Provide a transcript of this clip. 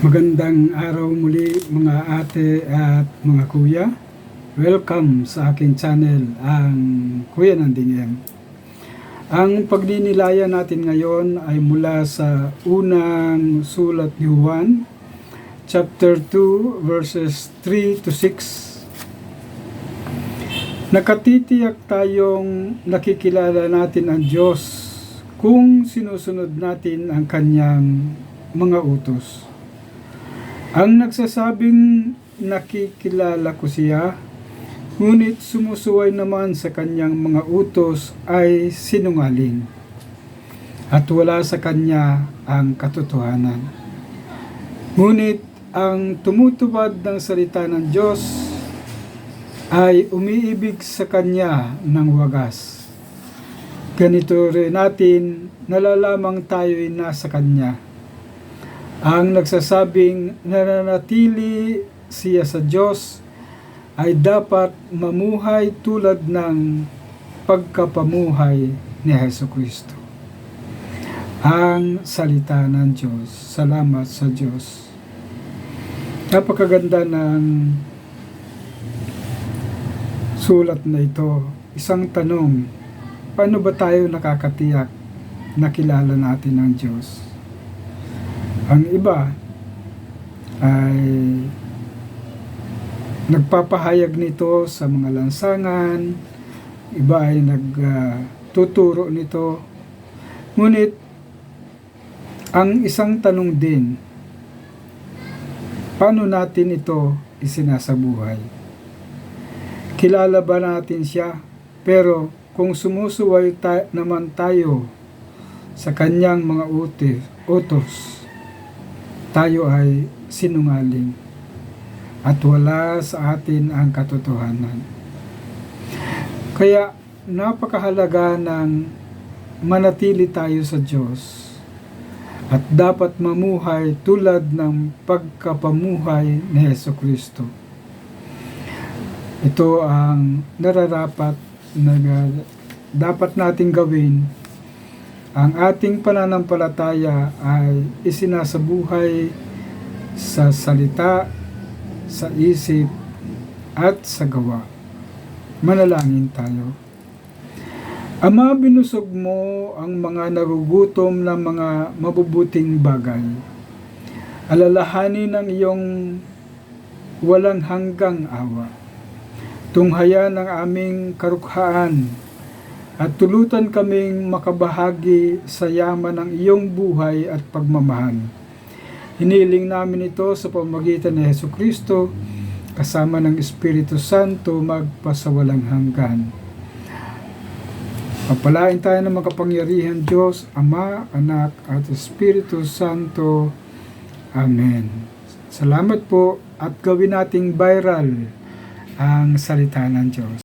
Magandang araw muli mga ate at mga kuya. Welcome sa aking channel, ang Kuya Nandingem. Ang pagninilaya natin ngayon ay mula sa unang sulat ni Juan, chapter 2, verses 3 to 6. Nakatitiyak tayong nakikilala natin ang Diyos kung sinusunod natin ang kanyang mga utos. Ang nagsasabing nakikilala ko siya, ngunit sumusuway naman sa kanyang mga utos ay sinungaling. At wala sa kanya ang katotohanan. Ngunit ang tumutubad ng salita ng Diyos ay umiibig sa kanya ng wagas. Ganito rin natin nalalamang tayo'y nasa kanya ang nagsasabing nananatili siya sa Diyos ay dapat mamuhay tulad ng pagkapamuhay ni Heso Kristo. Ang salita ng Diyos. Salamat sa Diyos. Napakaganda ng sulat na ito. Isang tanong, paano ba tayo nakakatiyak na kilala natin ang Diyos? Ang iba ay nagpapahayag nito sa mga lansangan, iba ay nagtuturo nito. Ngunit, ang isang tanong din, paano natin ito isinasabuhay? Kilala ba natin siya? Pero kung sumusuway ta- naman tayo sa kanyang mga utis, utos, tayo ay sinungaling at wala sa atin ang katotohanan. Kaya napakahalaga ng manatili tayo sa Diyos at dapat mamuhay tulad ng pagkapamuhay ni Heso Kristo. Ito ang nararapat na dapat nating gawin ang ating pananampalataya ay isinasabuhay sa salita, sa isip, at sa gawa. Manalangin tayo. Ama, binusog mo ang mga nagugutom na mga mabubuting bagay. Alalahanin ang iyong walang hanggang awa. Tunghayan ang aming karukhaan at tulutan kaming makabahagi sa yaman ng iyong buhay at pagmamahal. Hiniling namin ito sa pamagitan ni Heso Kristo kasama ng Espiritu Santo magpasawalang hanggan. Pagpalain tayo ng makapangyarihan Diyos, Ama, Anak at Espiritu Santo. Amen. Salamat po at gawin nating viral ang salita ng Diyos.